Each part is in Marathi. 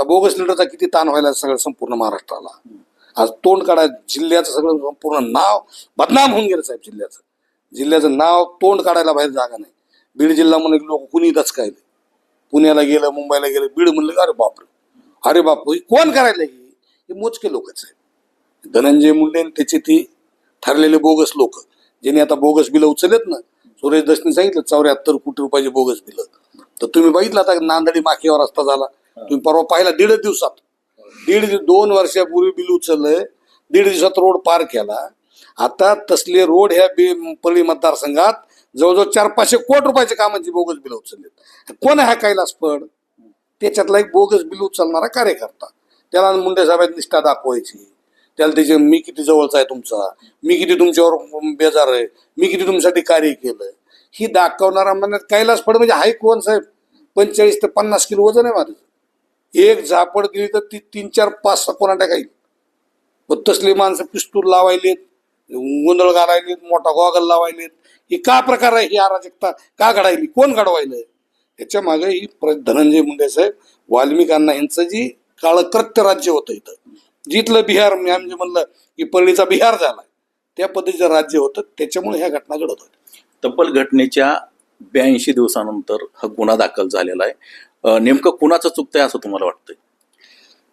आता बोगस लिडरचा किती ताण व्हायला सगळं संपूर्ण महाराष्ट्राला. आज तोंड काढा जिल्ह्याचं सगळं संपूर्ण नाव बदनाम होऊन गेलं साहेब जिल्ह्याचं. जिल्ह्याचं नाव तोंड काढायला बाहेर जागा नाही. बीड जिल्हा म्हणून लोक कुणी दचकायले. पुण्याला गेलं मुंबईला गेलं बीड म्हणलं अरे बापरे. अरे बाप हे कोण करायला हे? हे मोजके लोकच आहे धनंजय मुंडे त्याचे ती ठरलेले बोगस लोक. ज्यांनी आता बोगस बिलं उचललेत ना सुरेश दसने सांगितलं चौऱ्याहत्तर कोटी रुपयाचे बोगस बिलं. तर तुम्ही बघितलं आता नांदडी माखीवर रस्ता झाला. तुम्ही परवा पाहिला दीड दिवसात दीड दोन वर्षापूर्वी बिल उचललंय दीड दिवसात रोड पार केला. आता तसले रोड ह्या परळी मतदारसंघात जवळजवळ चार पाचशे कोटी रुपयाच्या कामाची बोगस बिल उचललेत. कोण आहे हा कैलास फड त्याच्यातला एक बोगस बिल उचलणारा कार्यकर्ता. त्याला मुंडे साहेबांनी निष्ठा दाखवायची. त्याला त्याचे मी किती जवळचा आहे तुमचा? मी किती तुमच्यावर बेजार आहे? मी किती तुमच्यासाठी कार्य केलं ही दाखवणारा म्हणण्यात कैलास फड म्हणजे हाय कोण साहेब? पंचेचाळीस ते पन्नास किलो वजन आहे माझं. एक झापड दिली तर ती तीन चार पाच सहा कोणा टाकाईल पण तसली माणसं पिस्तूल लावायलेत गोंधळ घालायलेत मोठा गॉगल लावायलेत. ही का प्रकार आहे? ही अराजकता का घडायली? कोण घडवायलं? याच्या मागे ही प्र- धनंजय मुंडे साहेब वाल्मिकांना यांचं जी काळकृत्य राज्य होतं इथं. जिथलं बिहार मी आम्ही म्हणलं की पल्लीचा बिहार झाला त्या पद्धतीचं राज्य होतं. त्याच्यामुळे ह्या घटना घडत होत्या. तब्बल घटनेच्या ब्याऐंशी दिवसानंतर हा गुन्हा दाखल झालेला आहे. नेमकं कुणाचं चुकतंय असं तुम्हाला वाटतंय?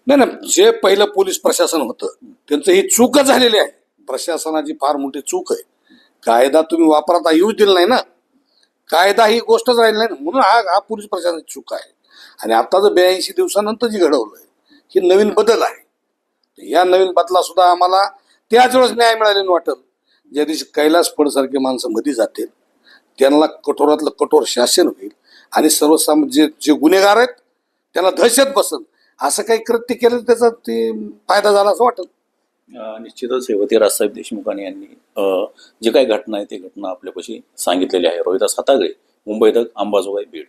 नाही ना जे पहिलं पोलीस प्रशासन होतं त्यांचं ही चूकच झालेली आहे. प्रशासनाची फार मोठी चूक आहे. कायदा तुम्ही वापरता येऊ दिला नाही ना. कायदा ही गोष्टच राहिली नाही. म्हणून हा हा पोलीस प्रशासनाची चूक आहे. आणि आता जर ब्याऐंशी दिवसानंतर जी घडवलंय ही नवीन बदल आहे. या नवीन बदला सुद्धा आम्हाला त्याच वेळेस न्याय मिळालेलं वाटल. ज्या दिवशी कैलास फडसारखे माणसं मध्ये जातील त्यांना कठोरातलं कठोर शासन होईल. आणि सर्वसाम जे जे गुन्हेगार आहेत त्याला दहशत बसल. असं काही कृत्य केलं तर त्याचा ते फायदा झाला असं वाटत निश्चितच हेवती राजसाहेब देशमुखांनी यांनी जे काही घटना आहे ती घटना आपल्यापाशी सांगितलेली आहे. रोहिदास हातागळे मुंबई तक अंबाजोगाई बीड.